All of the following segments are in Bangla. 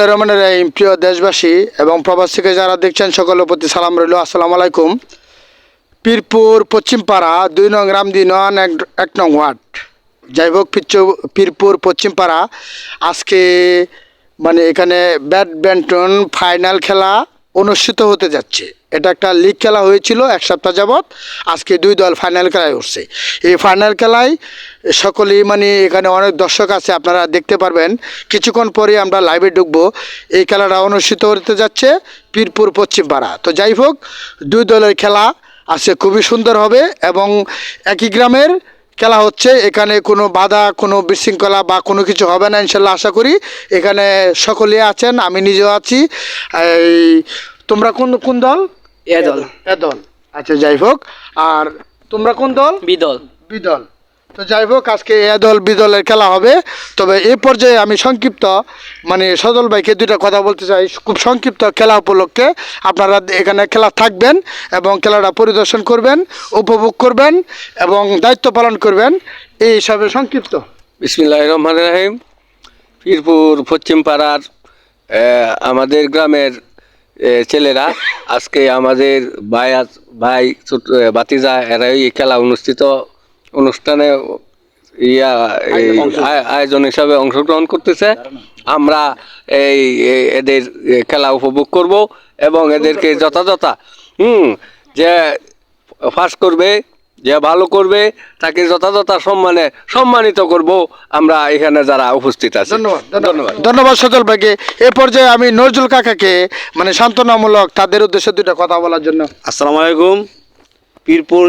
রহমানির রহিম। প্রিয় দেশবাসী এবং প্রবাস থেকে যারা দেখছেন, সকলের প্রতি সালাম রইল। আসসালামু আলাইকুম। পীরপুর পশ্চিমপাড়া, দুই নং রামদি নন এক এক নং ওয়ার্ড। যাই হোক পীরপুর পশ্চিমপাড়া। আজকে মানে এখানে ব্যাডমিন্টন ফাইনাল খেলা। অনুষ্ঠিত হতে যাচ্ছে। এটা একটা লিগ খেলা হয়েছিল এক সপ্তাহ যাবৎ। আজকে দুই দল ফাইনাল খেলায় উঠছে। এই ফাইনাল খেলায় সকলেই মানে এখানে অনেক দর্শক আছে, আপনারা দেখতে পারবেন। কিছুক্ষণ পরে আমরা লাইভে ঢুকবো। এই খেলাটা অনুষ্ঠিত হতে যাচ্ছে পীরপুর পশ্চিমপাড়া। তো যাই হোক, দুই দলের খেলা আজকে খুবই সুন্দর হবে এবং একই গ্রামের খেলা হচ্ছে। এখানে কোনো বাধা কোনো বিশৃঙ্খলা বা কোনো কিছু হবে না ইনশাল্লাহ আশা করি। এখানে সকলে আছেন আমি নিজেও আছি। এই তোমরা কোন কোন দল? এ দল। এ দল। আচ্ছা যাই হোক। আর তোমরা কোন দল? বিদল বিদল তো যাই হোক আজকে এ দল বিদলের খেলা হবে। তবে এই পর্যায়ে আমি সংক্ষিপ্ত মানে সদল ভাইকে দুইটা কথা বলতে চাই। খুব সংক্ষিপ্ত খেলা উপলক্ষে আপনারা এখানে খেলা থাকবেন এবং খেলাটা পরিদর্শন করবেন উপভোগ করবেন এবং দায়িত্ব পালন করবেন। এই হিসাবে সংক্ষিপ্ত। বিসমিল্লাহ রহমান রাহিম। পীরপুর পশ্চিম পাড়ার আমাদের গ্রামের ছেলেরা আজকে আমাদের ভাই ভাই ছোট আহ, ভাতিজা এরা এই খেলা অনুষ্ঠিত অনুষ্ঠানে ইয়া এই আয়োজন হিসাবে অংশগ্রহণ করতেছে। আমরা এই এই এদের খেলা উপভোগ করব এবং এদেরকে যথাযথ হুম যে ফার্স্ট করবে যে ভালো করবে তাকে যথাযথ সম্মানে সম্মানিত করব আমরা এখানে যারা উপস্থিত আছি। ধন্যবাদ ধন্যবাদ। ধন্যবাদ। সজল ভাইকে। এ পর্যায়ে আমি নজরুল কাকাকে মানে সান্ত্বনামূলক তাদের উদ্দেশ্যে দুইটা কথা বলার জন্য। আসসালামু আলাইকুম। পীরপুর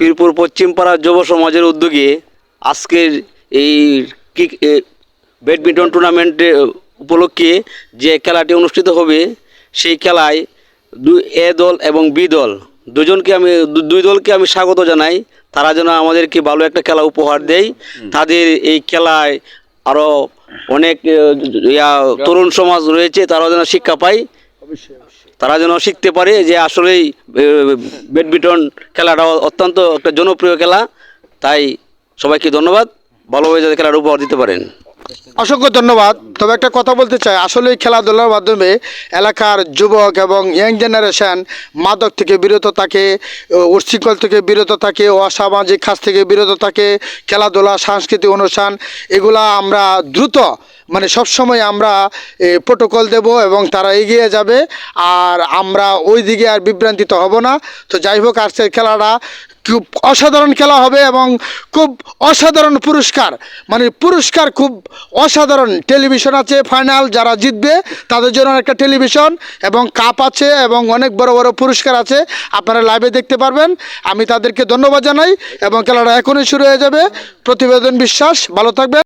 পীরপুর পশ্চিমপাড়া যুব সমাজের উদ্যোগে আজকের এই ক্রিক ব্যাডমিন্টন টুর্নামেন্টে উপলক্ষে যে খেলাটি অনুষ্ঠিত হবে সেই খেলায় দু এ দল এবং বি দল দুজনকে আমি দুই দলকে আমি স্বাগত জানাই। তারা যেন আমাদেরকে ভালো একটা খেলা উপহার দেয়। তাদের এই খেলায় আরও অনেক ইয়া তরুণ সমাজ রয়েছে তারাও যেন শিক্ষা পায়। তারা যেন শিখতে পারে যে আসলেই ব্যাডমিন্টন খেলাটা অত্যন্ত একটা জনপ্রিয় খেলা। তাই সবাইকে ধন্যবাদ। ভালোভাবে যাতে খেলার উপহার দিতে পারেন। অসংখ্য ধন্যবাদ। তবে একটা কথা বলতে চাই, আসলে খেলাধুলার মাধ্যমে এলাকার যুবক এবং ইয়াং জেনারেশন মাদক থেকে বিরত থাকে উচ্ছৃঙ্খল থেকে বিরত থাকে অসামাজিক কাজ থেকে বিরত থাকে, খেলাধুলা, সাংস্কৃতিক অনুষ্ঠান, এগুলা আমরা দ্রুত মানে সবসময় আমরা প্রোটোকল দেব এবং তারা এগিয়ে যাবে। আর আমরা ওই দিকে আর বিভ্রান্তিত হব না। তো যাই হোক, আজকের খেলাটা খুব অসাধারণ খেলা হবে এবং খুব অসাধারণ পুরস্কার। মানে পুরস্কার খুব অসাধারণ। টেলিভিশন আছে, ফাইনাল যারা জিতবে তাদের জন্য একটা টেলিভিশন এবং কাপ আছে এবং অনেক বড় বড় পুরস্কার আছে। আপনারা লাইভে দেখতে পারবেন। আমি তাদেরকে ধন্যবাদ জানাই এবং খেলাটা এখনই শুরু হয়ে যাবে। প্রতিবেদন বিশ্বাস, ভালো থাকবেন।